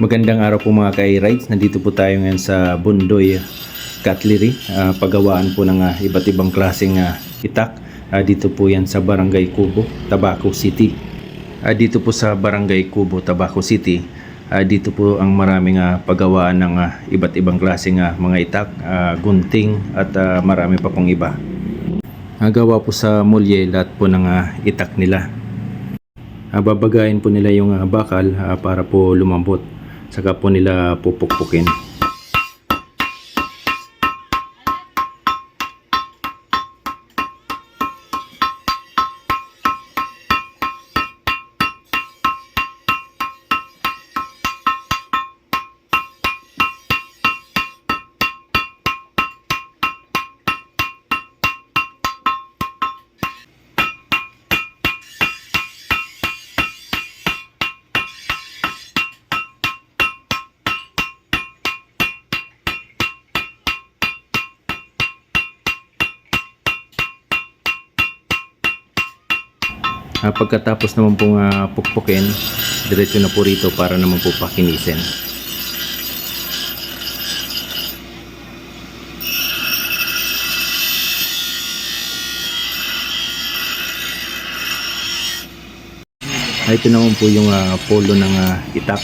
Magandang araw po mga ka-rides. Nandito po tayo ngayon sa Bundoy Cutlery. Ah, paggawaan po ng ah, iba't ibang klaseng ah, itak. Ah, dito po yan sa Barangay Kubo, Tabaco City. Ah, dito po sa Barangay Kubo, Tabaco City. ah, dito po ang maraming ah, paggawaan ng ah, iba't ibang klaseng ah, mga itak, ah, gunting at ah, marami pa pong iba. Ah, gawa po sa mulye lahat po ng ah, itak nila. Ah, babagayin po nila yung ah, bakal ah, para po lumambot. Saka po nila pupukpukin. Ah, pagkatapos naman pong ah, pukpukin, diretso na po rito para naman po pakinisin. Ah, ito naman po yung ah, polo ng ah, itak.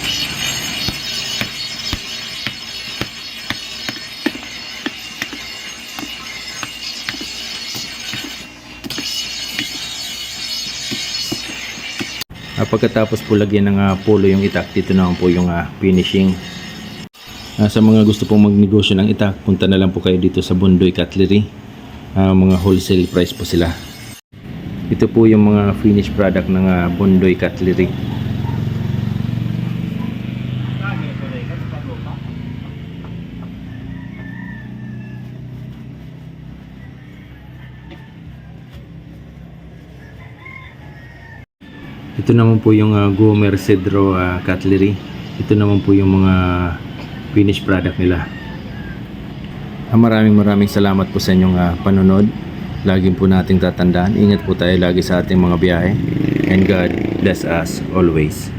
Ah, pagkatapos po lagyan ng ah, polo yung itak, dito naman po yung ah, finishing. Ah, sa mga gusto pong magnegosyo ng itak, punta na lang po kayo dito sa Bundoy Cutlery. Ah, mga wholesale price po sila. Ito po yung mga finished product ng ah, Bundoy Cutlery. Ito naman po yung uh, Gomer Cedro ah, Cutlery. Ito naman po yung mga finished product nila. Ah, maraming maraming salamat po sa inyong ah, panonood. Laging po nating tatandaan. Ingat po tayo lagi sa ating mga biyahe. And God bless us always.